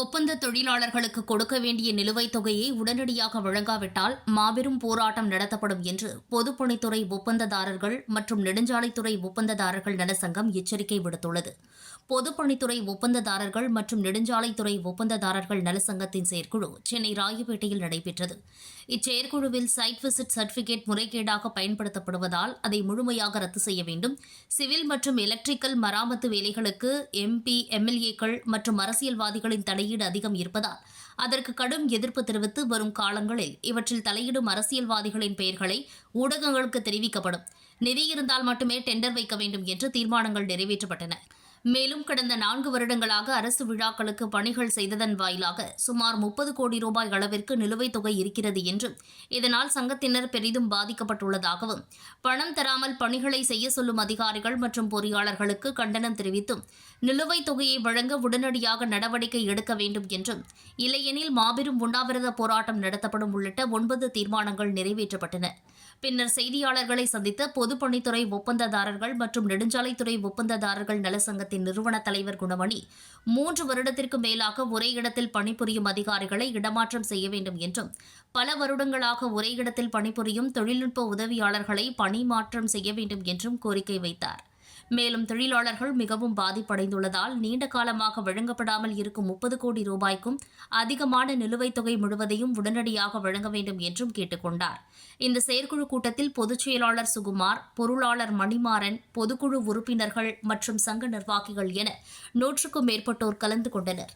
ஒப்பந்த தொழிலாளர்களுக்கு கொடுக்க வேண்டிய நிலுவைத் தொகையை உடனடியாக வழங்காவிட்டால் மாபெரும் போராட்டம் நடத்தப்படும் என்று பொதுப்பணித்துறை ஒப்பந்ததாரர்கள் மற்றும் நெடுஞ்சாலைத்துறை ஒப்பந்ததாரர்கள் நலசங்கம் எச்சரிக்கை விடுத்துள்ளது. பொதுப்பணித்துறை ஒப்பந்ததாரர்கள் மற்றும் நெடுஞ்சாலைத்துறை ஒப்பந்ததாரர்கள் நலசங்கத்தின் செயற்குழு சென்னை ராயப்பேட்டையில் நடைபெற்றது. இச்செயற்குழுவில் சைட் விசிட் சர்டிபிகேட் முறைகேடாக பயன்படுத்தப்படுவதால் அதை முழுமையாக ரத்து செய்ய வேண்டும். சிவில் மற்றும் எலக்ட்ரிக்கல் மராமத்து வேலைகளுக்கு எம்பி எம்எல்ஏக்கள் மற்றும் அரசியல்வாதிகளின் தலையீடு அதிகம் இருப்பதால் அதற்கு கடும் எதிர்ப்பு தெரிவித்து வரும் காலங்களில் இவற்றில் தலையிடும் அரசியல்வாதிகளின் பெயர்களை ஊடகங்களுக்கு தெரிவிக்கப்படும். நிதி இருந்தால் மட்டுமே டெண்டர் வைக்க வேண்டும் என்று தீர்மானங்கள் நிறைவேற்றப்பட்டன. மேலும் கடந்த நான்கு வருடங்களாக அரசு விழாக்களுக்கு பணிகள் செய்ததன் வாயிலாக சுமார் முப்பது கோடி ரூபாய் அளவிற்கு நிலுவைத் தொகை இருக்கிறது என்றும் இதனால் சங்கத்தினர் பெரிதும் பாதிக்கப்பட்டுள்ளதாகவும் பணம் தராமல் பணிகளை செய்ய சொல்லும் அதிகாரிகள் மற்றும் பொறியாளர்களுக்கு கண்டனம் தெரிவித்தும் நிலுவைத் தொகையை வழங்க உடனடியாக நடவடிக்கை எடுக்க வேண்டும் என்றும் இல்லையெனில் மாபெரும் உண்ணாவிரத போராட்டம் நடத்தப்படும் உள்ளிட்ட ஒன்பது தீர்மானங்கள் நிறைவேற்றப்பட்டன. பின்னர் செய்தியாளர்களை சந்தித்த பொதுப்பணித்துறை ஒப்பந்ததாரர்கள் மற்றும் நெடுஞ்சாலைத்துறை ஒப்பந்ததாரர்கள் நலசங்கத்தின் நிறுவன தலைவர் குணமணி மூன்று வருடத்திற்கு மேலாக ஒரே இடத்தில் பணிபுரியும் அதிகாரிகளை இடமாற்றம் செய்ய வேண்டும் என்றும் பல வருடங்களாக ஒரே இடத்தில் பணிபுரியும் தொழில்நுட்ப உதவியாளர்களை பணி மாற்றம் செய்ய வேண்டும் என்றும் கோரிக்கை வைத்தார். மேலும் தொழிலாளர்கள் மிகவும் பாதிப்படைந்துள்ளதால் நீண்ட காலமாக வழங்கப்படாமல் இருக்கும் முப்பது கோடி ரூபாய்க்கும் அதிகமான நிலுவைத் தொகை முழுவதையும் உடனடியாக வழங்க வேண்டும் என்றும் கேட்டுக்கொண்டார். இந்த செயற்குழு கூட்டத்தில் பொதுச் செயலாளர் சுகுமார் பொருளாளர் மணிமாறன் பொதுக்குழு உறுப்பினர்கள் மற்றும் சங்க நிர்வாகிகள் என நூற்றுக்கும் மேற்பட்டோர் கலந்து கொண்டனர்.